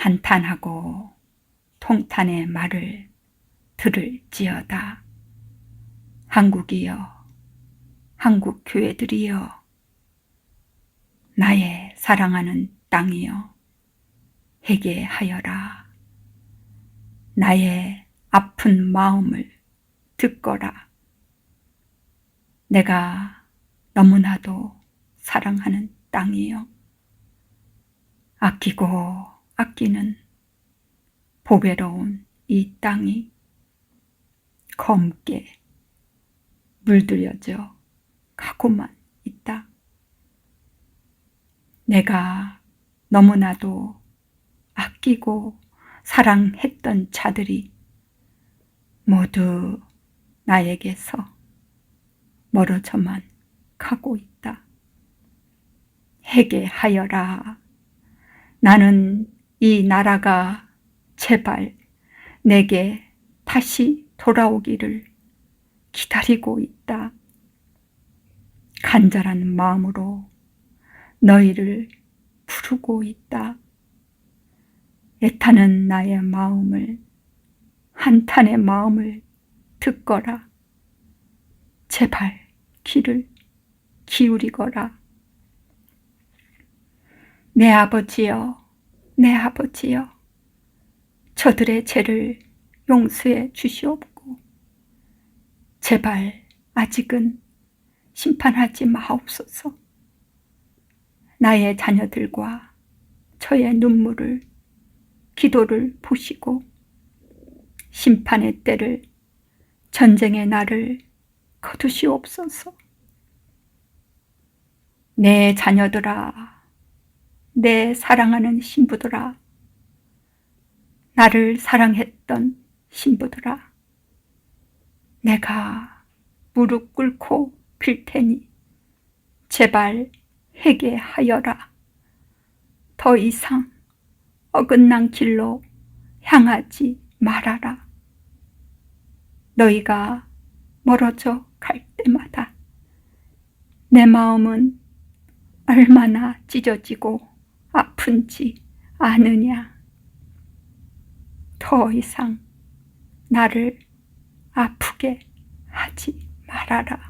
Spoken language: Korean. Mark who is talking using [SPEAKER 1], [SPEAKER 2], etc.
[SPEAKER 1] 한탄하고 통탄의 말을 들을지어다. 한국이여, 한국 교회들이여, 나의 사랑하는 땅이여, 회개하여라. 나의 아픈 마음을 듣거라. 내가 너무나도 사랑하는 땅이요. 아끼고 아끼는 보배로운 이 땅이 검게 물들여져 가고만 있다. 내가 너무나도 아끼고 사랑했던 자들이 모두 나에게서 멀어져만 가고 있다. 회개하여라. 나는 이 나라가 제발 내게 다시 돌아오기를 기다리고 있다. 간절한 마음으로 너희를 부르고 있다. 애타는 나의 마음을, 한탄의 마음을 듣거라. 제발 귀를 기울이거라. 내 아버지여, 내 아버지여, 저들의 죄를 용서해 주시옵고, 제발 아직은 심판하지 마옵소서. 나의 자녀들과 저의 눈물을, 기도를 보시고, 심판의 때를, 전쟁의 날을 거두시옵소서. 내 자녀들아, 내 사랑하는 신부들아, 나를 사랑했던 신부들아, 내가 무릎 꿇고 빌 테니 제발 회개하여라. 더 이상 어긋난 길로 향하지 말아라. 너희가 멀어져 갈 때마다 내 마음은 얼마나 찢어지고 아픈지 아느냐. 더 이상 나를 아프게 하지 말아라.